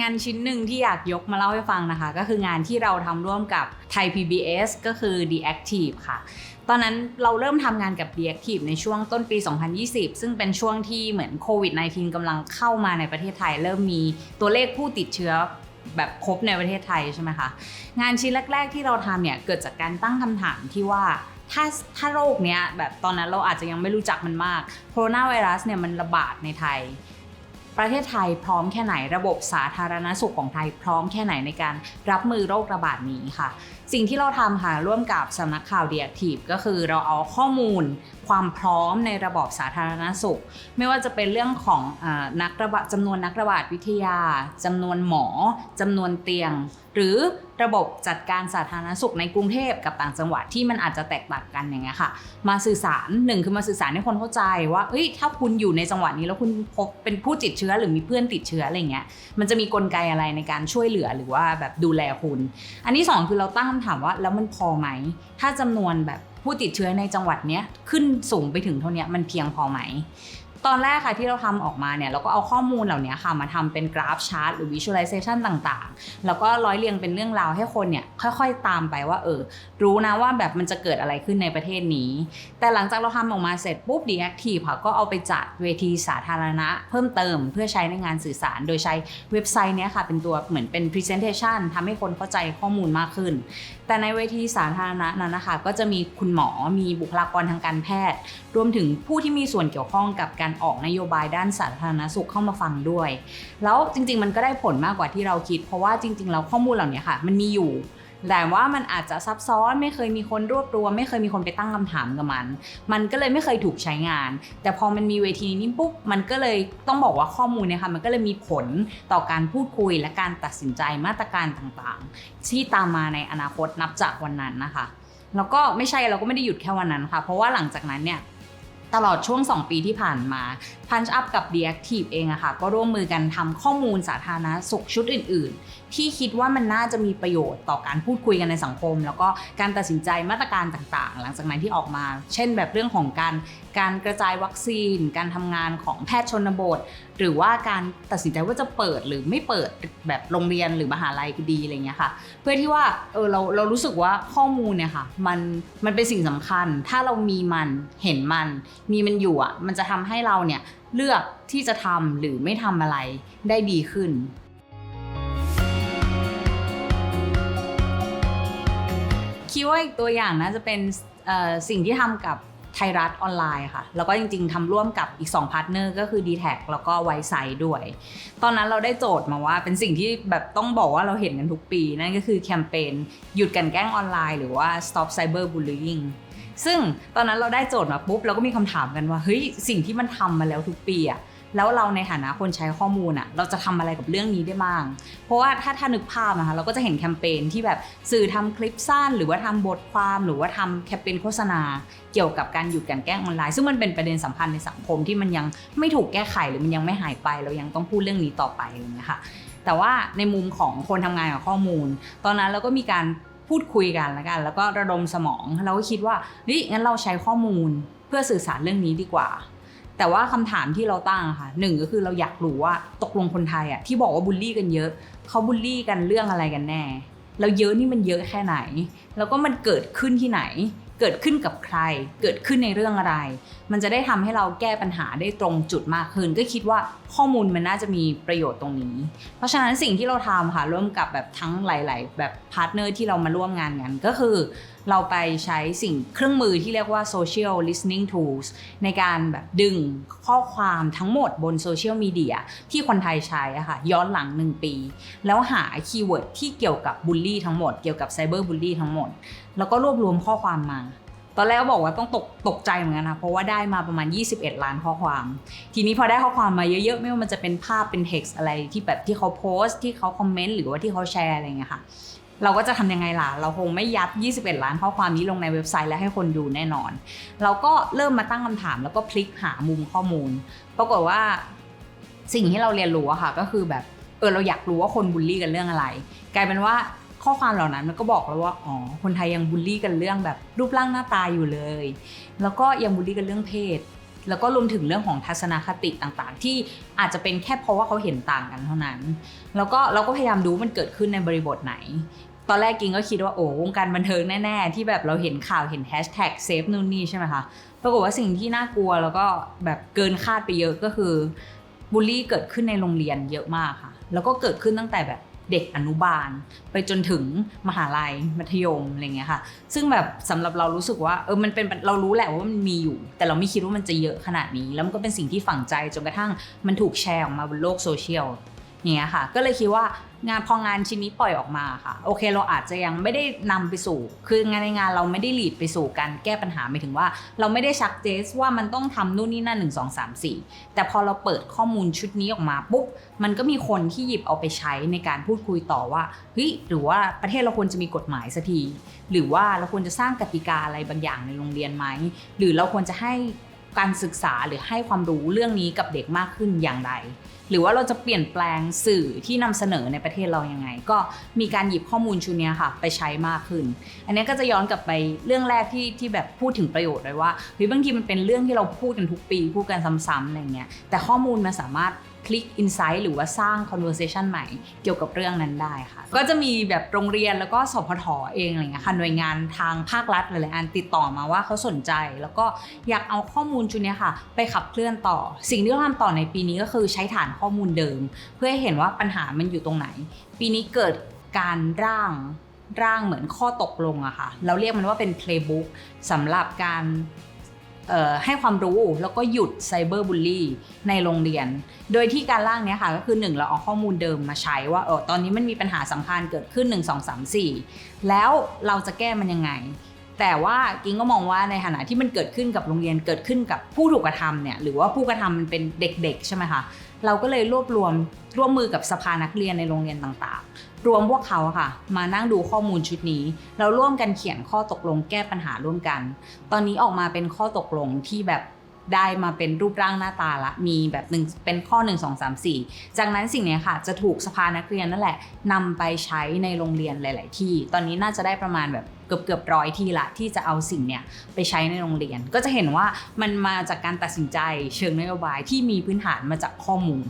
งานชิ้นหนึ่งที่อยากยกมาเล่าให้ฟังนะคะ ก็คืองานที่เราทำร่วมกับไทย PBS ก็คือ The Active ค่ะ ตอนนั้นเราเริ่มทำงานกับ The Active ในช่วงต้นปี 2020 ซึ่งเป็นช่วงที่เหมือนโควิด -19 กำลังเข้ามาในประเทศไทย เริ่มมีตัวเลขผู้ติดเชื้อแบบพบในประเทศไทยใช่ไหมคะ งานชิ้นแรก ๆ ที่เราทำเนี่ยเกิดจากการตั้งคำถามที่ว่าถ้าถ้าโรคเนี้ยแบบตอนนั้นเราอาจจะยังไม่รู้จักมันมากโคโรนาไวรัสเนี่ยมันระบาดในไทย ประเทศไทยพร้อมแค่ไหนระบบสาธารณสุขของไทยพร้อมแค่ไหนในการรับมือโรคระบาดนี้ค่ะ สิ่งที่เราทำค่ะร่วมกับสำนักข่าวเดียทีฟก็คือเราเอาข้อมูลความพร้อมในระบบสาธารณสุข ไม่ว่าจะเป็นเรื่องของอนักระบาดจำนวนนักระบาดวิทยาจำนวนหมอจำนวนเตียง หรือระบบจัดการสาธารณสุขในกรุงเทพกับต่างจังหวัดที่มันอาจจะแตกต่างกันอย่างเงี้ยค่ะ มาสื่อสารหนึ่งคือมาสื่อสารให้คนเข้าใจว่าเอ้ยถ้าคุณอยู่ในจังหวัดนี้แล้วคุณพบเป็นผู้ติดเชื้อหรือมีเพื่อนติดเชื้ออะไรเงี้ยมันจะมีกลไกอะไรในการช่วยเหลือหรือว่าแบบดูแลคุณ อันที่สองคือเราตั้งคำถามว่าแล้วมันพอไหม ถ้าจำนวนแบบ ผู้ติดเชื้อในจังหวัดเนี้ยขึ้นสูงไปถึงเท่านี้มันเพียงพอไหม ตอนแรกค่ะที่เราทำออกมาเนี่ยเราก็เอาข้อมูลเหล่านี้ค่ะมาทำเป็นกราฟชาร์ตหรือ visualization ต่างๆ แล้วก็ร้อยเรียงเป็นเรื่องราวให้คนเนี่ยค่อยๆตามไปว่าเออรู้นะว่าแบบมันจะเกิดอะไรขึ้นในประเทศนี้ แต่หลังจากเราทำออกมาเสร็จปุ๊บ The Active ค่ะก็เอาไปจัดเวทีสาธารณะ เพิ่มเติมเพื่อใช้ในงานสื่อสาร โดยใช้เว็บไซต์เนี้ยค่ะเป็นตัวเหมือนเป็น presentation ทำให้คนเข้าใจข้อมูลมากขึ้น แต่ในเวทีสาธารณะนั้นนะคะ ก็จะมีคุณหมอมีบุคลากรทางการแพทย์ รวมถึงผู้ที่มีส่วนเกี่ยวข้องกับการออกนโยบายด้านสาธารณสุขเข้ามาฟังด้วย แล้วจริง ๆ มันก็ได้ผลมากกว่าที่เราคิด เพราะว่าจริง ๆ แล้วข้อมูลเหล่านี้ค่ะ มันมีอยู่แต่ว่ามันอาจจะซับซ้อนไม่เคยมีคนรวบรวม ไม่เคยมีคนไปตั้งคำถามกับมัน มันก็เลยไม่เคยถูกใช้งาน แต่พอมันมีเวทีนี้ปุ๊บมันก็เลยต้องบอกว่าข้อมูลเนี่ยค่ะมันก็เลยมีผลต่อการพูดคุยและการตัดสินใจมาตรการต่างๆ ที่ตามมาในอนาคตนับจากวันนั้นนะคะ แล้วก็ไม่ใช่เราก็ไม่ได้หยุดแค่วันนั้นค่ะ เพราะว่าหลังจากนั้นเนี่ย ตลอดช่วง 2 ปีที่ผ่านมา Punch Up กับ The Active เองอะค่ะ ก็ร่วมมือกันทำข้อมูลสาธารณสุขชุดอื่น ๆ ที่คิดว่ามันน่าจะมีประโยชน์ต่อการพูดคุยกันในสังคม แล้วก็การตัดสินใจมาตรการต่าง ๆ หลังจากนั้นที่ออกมา เช่นแบบเรื่องของการการกระจายวัคซีน การทำงานของแพทย์ชนบท หรือว่าการตัดสินใจว่าจะเปิดหรือไม่เปิดแบบโรงเรียนหรือมหาลัยดีอะไรเงี้ยค่ะ เพื่อที่ว่าเออเราเรารู้สึกว่าข้อมูลเนี่ยค่ะมันมันเป็นสิ่งสำคัญ ถ้าเรามีมันเห็นมัน มีมันอยู่อะมันจะทำให้เราเนี่ยเลือกที่จะทำหรือไม่ทำอะไรได้ดีขึ้นคิดว่าอีกตัวอย่างน่าจะเป็นสิ่งที่ทำกับ ไทยรัฐออนไลน์ค่ะ แล้วก็จริงๆทำร่วมกับอีก2พาร์ทเนอร์ก็คือ d t แทแล้วก็ไวไซด้วย ตอนนั้นเราได้โจทย์มาว่าเป็นสิ่งที่แบบต้องบอกว่าเราเห็นกันทุกปี นั่นก็คือแคมเปญหยุดกันแกล้งออนไลน์ หรือว่า stop cyber bullying ซึ่งตอนนั้นเราได้โจทย์มาปุ๊บเราก็มีคำถามกันว่าเฮ้ยสิ่งที่มันทำมาแล้วทุกปีอะ แล้วเราในฐานะคนใช้ข้อมูลอะเราจะทำอะไรกับเรื่องนี้ได้บ้าง เพราะว่าถ้าถ้านึกภาพนะคะเราก็จะเห็นแคมเปญที่แบบสื่อทำคลิปสั้น หรือว่าทำบทความหรือว่าทำแคมเปญโฆษณา เกี่ยวกับการหยุดกลันแกล้งออนไลน์ ซึ่งมันเป็นประเด็นสำคัญในสังคมที่มันยังไม่ถูกแก้ไขหรือมันยังไม่หายไป เรายังต้องพูดเรื่องนี้ต่อไปอะไรอย่างเงี้ยค่ะแต่ว่าในมุมของคนทำงานกับข้อมูล ตอนนั้นเราก็มีการพูดคุยกันแล้วกัน แล้วก็ระดมสมอง เราก็คิดว่าเฮ้ยงั้นเราใช้ข้อมูลเพื่อสื่อสารเรื่องนี้ดีกว่า แต่ว่าคำถามที่เราตั้งค่ะหนึ่งก็คือเราอยากรู้ว่าตกลงคนไทยอะที่บอกว่าบูลลี่กันเยอะเขาบูลลี่กันเรื่องอะไรกันแน่ แล้วเยอะนี่มันเยอะแค่ไหน แล้วก็มันเกิดขึ้นที่ไหน เกิดขึ้นกับใคร เกิดขึ้นในเรื่องอะไร มันจะได้ทำให้เราแก้ปัญหาได้ตรงจุดมากขึ้น ก็คิดว่าข้อมูลมันน่าจะมีประโยชน์ตรงนี้ เพราะฉะนั้นสิ่งที่เราทำค่ะร่วมกับแบบทั้งหลาย ๆ แบบพาร์ทเนอร์ที่เรามาร่วมงานกันก็คือ เราไปใช้สิ่งเครื่องมือที่เรียกว่า social listening tools ในการแบบดึงข้อความทั้งหมดบนโซเชียลมีเดียที่คนไทยใช้อะค่ะย้อนหลัง 1 ปี แล้วหาคีย์เวิร์ดที่เกี่ยวกับบูลลี่ทั้งหมดเกี่ยวกับไซเบอร์บูลลี่ทั้งหมด แล้วก็รวบรวมข้อความมาตอนแรกบอกว่าต้องตกตกใจเหมือนกันนะเพราะว่าได้มาประมาณ 21 ล้านข้อความ ทีนี้พอได้ข้อความมาเยอะๆ ไม่ว่ามันจะเป็นภาพเป็น text อะไรที่แบบที่เขาโพสต์ที่เขาคอมเมนต์หรือว่าที่เขาแชร์อะไรเงี้ยค่ะ เราก็จะทำยังไงล่ะ เราคงไม่ยัด 21 ล้านข้อความนี้ลงในเว็บไซต์และให้คนดูแน่นอน เราก็เริ่มมาตั้งคำถามแล้วก็พลิกหามุมข้อมูล ปรากฏว่าสิ่งที่เราเรียนรู้อะค่ะ ก็คือแบบเออเราอยากรู้ว่าคนบูลลี่กันเรื่องอะไร กลายเป็นว่าข้อความเหล่านั้นมันก็บอกแล้วว่า อ๋อ คนไทยยังบูลลี่กันเรื่องแบบรูปร่างหน้าตาอยู่เลย แล้วก็ยังบูลลี่กันเรื่องเพศ แล้วก็รวมถึงเรื่องของทัศนคติต่างๆ ที่อาจจะเป็นแค่เพราะว่าเขาเห็นต่างกันเท่านั้น แล้วก็เราก็พยายามดูมันเกิดขึ้นในบริบทไหน ตอนแรกกิงก็คิดว่าโอ้วงการบันเทิงแน่ๆ ที่แบบเราเห็นข่าวเห็นแฮชแท็กเซฟนู่นนี่ใช่ไหมคะปรากฏว่าสิ่งที่น่ากลัวแล้วก็แบบเกินคาดไปเยอะก็คือบูลลี่เกิดขึ้นในโรงเรียนเยอะมากค่ะ แล้วก็เกิดขึ้นตั้งแต่แบบ เด็กอนุบาล ไปจนถึงมหาลัยมัธยมอะไรเงี้ยค่ะ ซึ่งแบบสำหรับเรารู้สึกว่าเออมันเป็นเรารู้แหละว่ามันมีอยู่ แต่เราไม่คิดว่ามันจะเยอะขนาดนี้ แล้วมันก็เป็นสิ่งที่ฝังใจจนกระทั่งมันถูกแชร์ออกมาบนโลกโซเชียล อย่างเงี้ยค่ะ ก็เลยคิดว่างานพองานชิ้นนี้ปล่อยออกมาค่ะโอเคเราอาจจะยังไม่ได้นำไปสู่ คืองานในงานเราไม่ได้หลีดไปสู่การแก้ปัญหาหมายถึงว่า เราไม่ได้ชักเจสว่ามันต้องทำนู่นนี่นั่นหนึ่งสองสามสี่แต่พอเราเปิดข้อมูลชุดนี้ออกมาปุ๊บมันก็มีคนที่หยิบเอาไปใช้ในการพูดคุยต่อว่าเฮ้ยหรือว่าประเทศเราควรจะมีกฎหมายสักทีหรือว่าเราควรจะสร้างกติกาอะไรบางอย่างในโรงเรียนไหมหรือเราควรจะให้ การศึกษาหรือให้ความรู้เรื่องนี้กับเด็กมากขึ้นอย่างไร หรือว่าเราจะเปลี่ยนแปลงสื่อที่นำเสนอในประเทศเรายังไง ก็มีการหยิบข้อมูลชุดเนี้ยค่ะ ไปใช้มากขึ้น อันนี้ก็จะย้อนกลับไปเรื่องแรกที่ที่แบบพูดถึงประโยชน์เลยว่าเฮ้ยบางทีมันเป็นเรื่องที่เราพูดกันทุกปีพูดกันซ้ำๆอะไรเงี้ยแต่ข้อมูลมันสามารถคลิกอินไซต์หรือว่าสร้าง conversation ใหม่เกี่ยวกับเรื่องนั้นได้ค่ะ ก็จะมีแบบโรงเรียนแล้วก็สพทเองอะไรเงี้ยค่ะหน่วยงานทางภาครัฐหลายๆอันติดต่อมาว่าเขาสนใจ แล้วก็อยากเอาข้อมูลชุดนี้ค่ะ ไปขับเคลื่อนต่อ สิ่งที่เราทำต่อในปีนี้ก็คือใช้ฐานข้อมูลเดิม เพื่อให้เห็นว่าปัญหามันอยู่ตรงไหน ปีนี้เกิดการร่างร่างเหมือนข้อตกลงอะค่ะ เราเรียกมันว่าเป็น playbook สำหรับการให้ความรู้แล้วก็หยุดไซเบอร์บูลลี่ในโรงเรียน โดยที่การร่างเนี้ยค่ะก็คือ 1 เราเอาข้อมูลเดิมมาใช้ว่าเออตอนนี้มันมีปัญหาสำคัญเกิดขึ้น 1 2 3 4 แล้วเราจะแก้มันยังไง แต่ว่ากิงก็มองว่าในฐานะที่มันเกิดขึ้นกับโรงเรียนเกิดขึ้นกับผู้ถูกกระทำเนี่ยหรือว่าผู้กระทำมันเป็นเด็กๆ ใช่ไหมคะเราก็เลยรวบรวมร่วมมือกับสภานักเรียนในโรงเรียนต่างๆ รวมพวกเขาค่ะ มานั่งดูข้อมูลชุดนี้ เราร่วมกันเขียนข้อตกลงแก้ปัญหาร่วมกัน ตอนนี้ออกมาเป็นข้อตกลงที่แบบ ได้มาเป็นรูปร่างหน้าตาละ มีแบบหนึ่งเป็นข้อ 1 2 3 4 จากนั้นสิ่งนี้ค่ะ จะถูกสภานักเรียนนั่นแหละนำไปใช้ในโรงเรียนหลาย ๆ ที่ ตอนนี้น่าจะได้ประมาณแบบเกือบเกือบร้อยที่ละที่จะเอาสิ่งเนี้ยไปใช้ในโรงเรียน ก็จะเห็นว่ามันมาจากการตัดสินใจเชิงนโยบายที่มีพื้นฐานมาจากข้อมูล